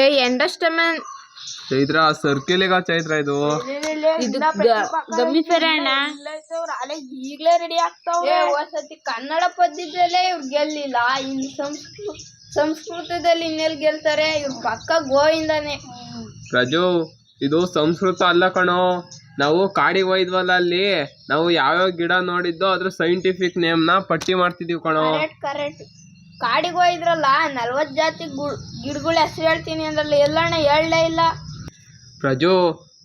ಏ ಎಂಡಸ್ಟಮನ್ ಚೈತ್ರ ಸರ್ಕಿಲಿಗ ಚೈತ್ರ ಇದು. ಇದು ಅಣ್ಣ? ಈಗ್ಲೇ ರೆಡಿ ಆಗ್ತಾವೆ ಒಂದ್ಸತಿ ಕನ್ನಡ ಪದ್ಯದಲ್ಲೇ ಇವ್ರು ಗೆಲ್ಲಿಲ್ಲ. ಇನ್ ಸಂಸ್ಕೃತ ಸಂಸ್ಕೃತದಲ್ಲಿ ಇನ್ನೆಲ್ಲಿ ಗೆಲ್ತಾರೆ? ಇವ್ರ ಪಕ್ಕ ಗೋಯಿಂದಾನೆ. ರಜು ಇದು ಸಂಸ್ಕೃತ ಅಲ್ಲ ಕಣೋ. ನಾವು ಕಾಡಿಗೆ ಹೋಯ್ದ್ವಲ್ಲ ಅಲ್ಲಿ. ನಾವು ಯಾವ್ಯಾವ ಗಿಡ ನೋಡಿದ್ದೋ ಅದ್ರ ಸೈಂಟಿಫಿಕ್ ನೇಮ್ನ ಪಟ್ಟಿ ಮಾಡ್ತಿದೀವಿ ಕಣೋ. ಕರೆಕ್ಟ್ ಕರೆಕ್ಟ್ ಕಾಡಿಗೆ ಹೋಗಿದ್ರಲ್ಲ ನಲ್ವತ್ ಜಾತಿ ಗಿಡಗಳ ಹೆಸರು ಹೇಳ್ತೀನಿ ಅಂದ್ರಲ್ಲ ಎಲ್ಲಣ್ಣ ಹೇಳಲೇ ಇಲ್ಲ. ಪ್ರಜು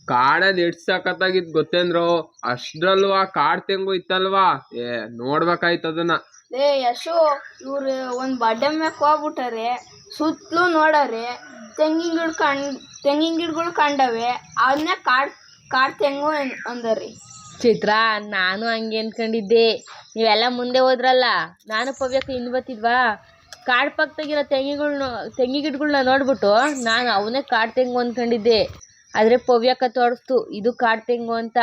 ಕಾಡಲ್ಲಿ ಎಷ್ಟು ಸಖತ್ತಾಗಿದ್ ಗೊತ್ತೇಂದ್ರು ಆ ಕಾಡ್ ತೆಂಗು ಇತ್ತಲ್ವಾ? ಏ ನೋಡ್ಬೇಕಾಯ್ತು ಅದನ್ನ. ಏ ಯಶು ಇವ್ರು ಒಂದ್ ಬಡ್ಡೆ ಮ್ಯಾಕ್ ಹೋಗ್ಬಿಟ್ಟಾರೆ. ಸುತ್ತಲೂ ನೋಡಾರೆ ತೆಂಗಿನ ಗಿಡ ಕಂಡ್ ತೆಂಗಿನ ಗಿಡಗಳು ಕಂಡವೆ ಅವನ್ನೇ ಕಾಡ್ ಕಾಡ್ ತೆಂಗು ಅಂದರಿ. ಚಿತ್ರ, ನಾನು ಹಂಗೆ ಅನ್ಕೊಂಡಿದ್ದೆ. ನೀವೆಲ್ಲ ಮುಂದೆ ಹೋದ್ರಲ್ಲ, ನಾನು ಪವ್ಯಕ್ಕೆ ಇನ್ನು ಬತ್ತಿದ್ವಾ ಕಾಡು ಪಕ್ಕದಾಗಿರೋ ತೆಂಗಿಗಳ್ನ ತೆಂಗಿ ಗಿಡಗಳ್ನ ನೋಡ್ಬಿಟ್ಟು ನಾನು ಅವನೇ ಕಾಡು ತೆಂಗು ಅಂದ್ಕೊಂಡಿದ್ದೆ ಆದರೆ ಪವ್ಯಕ್ಕ ತೋರಿಸ್ತು, ಇದು ಕಾಡು ತೆಂಗು ಅಂತ.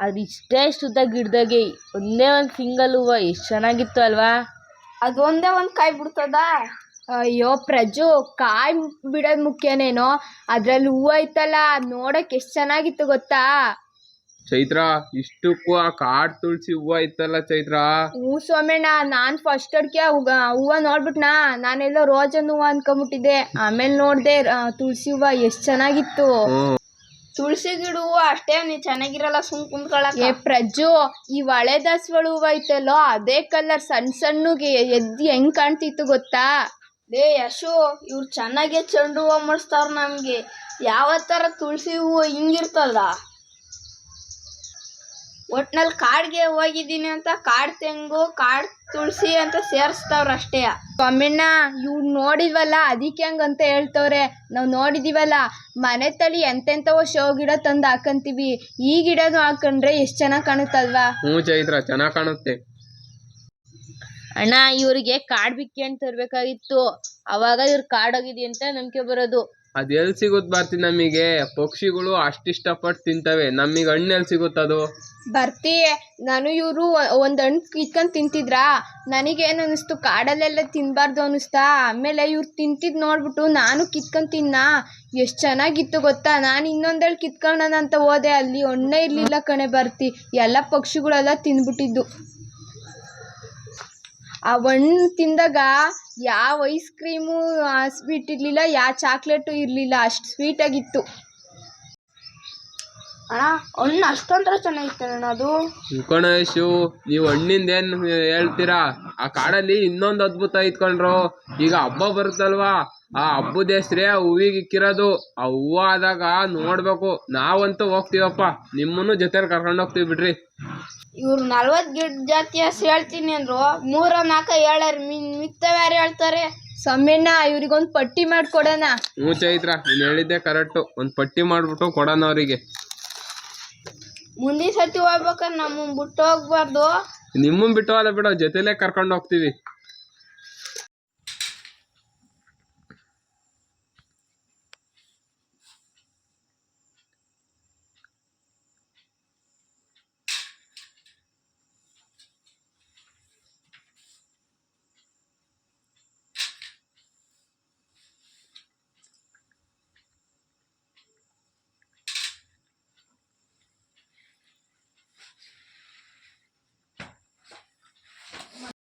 ಅದು ಇಷ್ಟೇ ಶುದ್ಧ ಗಿಡದಾಗೆ, ಒಂದೇ ಒಂದು ಸಿಂಗಲ್ ಹೂವು, ಎಷ್ಟು ಚೆನ್ನಾಗಿತ್ತು ಅಲ್ವಾ? ಅದೊಂದೇ ಒಂದು ಕಾಯಿ ಬಿಡ್ತದ? ಅಯ್ಯೋ ಪ್ರಜು, ಕಾಯಿ ಬಿಡೋದು ಮುಖ್ಯನೇನೋ? ಅದ್ರಲ್ಲಿ ಹೂವು ಐತಲ್ಲ ನೋಡಕ್ಕೆ ಎಷ್ಟು ಚೆನ್ನಾಗಿತ್ತು ಗೊತ್ತಾ? ಚೈತ್ರ ಇಷ್ಟಕ್ಕೂ ಆ ಕಾಡ್ ತುಳಸಿ ಹೂವ ಇತ್ತಲ್ಲ ಚೈತ್ರ? ಹ್ಞೂ ಸೋಮಣ್ಣ ನಾನ್ ಫಸ್ಟ್ ಅಡ್ಕೆ ಹೂವ ನೋಡ್ಬಿಟ್ನಾ? ನಾನೆಲ್ಲೋ ರೋಜನ್ ಹೂವ ಅನ್ಕೊಂಬಿಟ್ಟಿದ್ದೆ. ಆಮೇಲೆ ನೋಡ್ದೆ ತುಳಸಿ ಹೂವ ಎಷ್ಟ್ ಚೆನ್ನಾಗಿತ್ತು. ತುಳಸಿ ಗಿಡ ಹೂವು ಅಷ್ಟೇ ನೀ ಚೆನ್ನಾಗಿರಲ್ಲ ಸುಮ್ ಕುಂದ್ಕೊಳ್ಳ ಏ ಪ್ರಜ್ಜು ಈ ಒಳೆ ದಾಸವಾಳ ಹೂವ ಐತಲ್ಲೋ ಅದೇ ಕಲರ್ ಸಣ್ಣ ಸಣ್ಣಗೆ ಎದ್ದು ಹೆಂಗ್ ಕಾಣ್ತಿತ್ತು ಗೊತ್ತಾ? ಲೇ ಯಶು ಇವ್ರು ಚೆನ್ನಾಗೆ ಚೆಂಡು ಹೂವ ಮುಡಿಸ್ತಾವ್ರ ನಮ್ಗೆ. ಯಾವ ತರ ತುಳಸಿ ಹೂವು ಹಿಂಗಿರ್ತದ? ಒಟ್ನಲ್ಲಿ ಕಾಡ್ಗೆ ಹೋಗಿದ್ದೀನಿ ಅಂತ ಕಾಡ್ ತೆಂಗು ಕಾಡ್ ತುಳಸಿ ಅಂತ ಸೇರಿಸ್ತಾವ್ರ ಅಷ್ಟೇ. ಅಮ್ಮಣ್ಣ ಇವ್ ನೋಡಿದ್ವಲ್ಲ ಅದಕ್ಕೆ ಹಂಗಂತ ಹೇಳ್ತವ್ರೆ. ನಾವು ನೋಡಿದೀವಲ್ಲ ಮನೆ ತಳಿ ಎಂತೆಂಥವೋ ಶೋ ಗಿಡ ತಂದು ಹಾಕಂತೀವಿ. ಈ ಗಿಡನು ಹಾಕೊಂಡ್ರೆ ಎಷ್ಟು ಚೆನ್ನಾಗಿ ಕಾಣುತ್ತಲ್ವಾ? ಹ್ಞೂ ಚೈತ್ರ ಚೆನ್ನಾಗ್ ಕಾಣುತ್ತೆ. ಅಣ್ಣ ಇವರಿಗೆ ಕಾಡ್ ಬಿಕ್ಕಿ ಅಂತ ತರಬೇಕಾಗಿತ್ತು ಅವಾಗ ಇವ್ರು ಕಾಡೋಗಿದೆ ಅಂತ ನಂಬಿಕೆ ಬರೋದು. ಅದ್ ಎಲ್ ಸಿಗುತ್ ಬರ್ತಿ ನಮಗೆ? ಪಕ್ಷಿಗಳು ಅಷ್ಟಿಷ್ಟಪಟ್ಟು ತಿಂತವೆ. ನಮಗೆ ಹಣ್ಣು ಎಲ್ಲಿ ಸಿಗುತ್ತದು ಬರ್ತಿ. ನಾನು ಇವರು ಒಂದು ಹಣ್ಣು ಕಿತ್ಕೊಂಡು ತಿಂತಿದ್ರಾ. ನನಗೇನು ಅನ್ನಿಸ್ತು ಕಾಡಲ್ಲೆಲ್ಲ ತಿನ್ನಬಾರ್ದು ಅನ್ನಿಸ್ತಾ ಆಮೇಲೆ ಇವ್ರು ತಿಂತಿದ್ದು ನೋಡ್ಬಿಟ್ಟು ನಾನು ಕಿತ್ಕೊಂಡು ತಿನ್ನ. ಎಷ್ಟು ಚೆನ್ನಾಗಿತ್ತು ಗೊತ್ತಾ? ನಾನು ಇನ್ನೊಂದೇಳು ಕಿತ್ಕೊಳ್ಳೋಣ ಅಂತ ಹೋದೆ ಅಲ್ಲಿ. ಹಣ್ಣೇ ಇರಲಿಲ್ಲ ಕಣೆ ಬರ್ತಿ. ಎಲ್ಲ ಪಕ್ಷಿಗಳೆಲ್ಲ ತಿಂದ್ಬಿಟ್ಟಿದ್ದು ಆ ಹಣ್ಣು ತಿಂದಾಗ ಯಾವ ಐಸ್ ಕ್ರೀಮು ಸ್ವೀಟ್ ಇರಲಿಲ್ಲ ಯಾವ ಚಾಕ್ಲೇಟು ಇರಲಿಲ್ಲ ಅಷ್ಟು ಸ್ವೀಟಾಗಿತ್ತು ಅಣ್ಣ ಹಣ್ಣು ಚೆನ್ನಾಗಿತ್ತು ಅಣ್ಣ ಅದು. ಕಣೇಶು ನೀವು ಹಣ್ಣಿಂದ ಏನು ಹೇಳ್ತೀರಾ? ಆ ಕಾಡಲ್ಲಿ ಇನ್ನೊಂದು ಅದ್ಭುತ ಇತ್ಕೊಂಡ್ರು ಈಗ ಹಬ್ಬ ಬರುತ್ತಲ್ವಾ? ಆ ಹಬ್ಬದ ಹೆಸ್ರೇ ಹೂವಿಗೆ ಇಕ್ಕಿರೋದು ಆ ಹೂವು ಆದಾಗ ನೋಡ್ಬೇಕು. ನಾವಂತೂ ಹೋಗ್ತೀವಪ್ಪ. ನಿಮ್ಮನ್ನು ಜೊತೆಲಿ ಕರ್ಕೊಂಡು ಹೋಗ್ತೀವಿ ಬಿಡ್ರಿ. ಇವ್ರು ನಲ್ವತ್ ಗಿಡ ಜಾತಿ ಹೆಸ್ರು ಹೇಳ್ತೀನಿ ಅಂದ್ರು. ಮೂರ ನಾಲ್ಕ ಹೇಳ್ಯಾರ ಮಿನ್ ಮಿಕ್ತವ್ ಯಾರು ಹೇಳ್ತಾರೆ? ಸಮ್ಮಿಣ್ಣ ಇವ್ರಿಗೊಂದು ಪಟ್ಟಿ ಮಾಡ್ಕೊಡೋಣ. ಹ್ಞೂ ಚೈತ್ರ ನೀನು ಹೇಳಿದ್ದೆ ಕರೆಕ್ಟು. ಒಂದು ಪಟ್ಟಿ ಮಾಡಿಬಿಟ್ಟು ಕೊಡೋಣ ಅವರಿಗೆ. ಮುಂದಿನ ಸತಿ ಹೋಗ್ಬೇಕಾದ್ರೆ ನಮ್ಮನ್ನು ಬಿಟ್ಟು ಹೋಗ್ಬಾರ್ದು. ನಿಮ್ಮನ್ನು ಬಿಟ್ಟು ಅಲ್ಲ ಬಿಡೋ ಜೊತೆಲೇ ಕರ್ಕೊಂಡು ಹೋಗ್ತೀವಿ.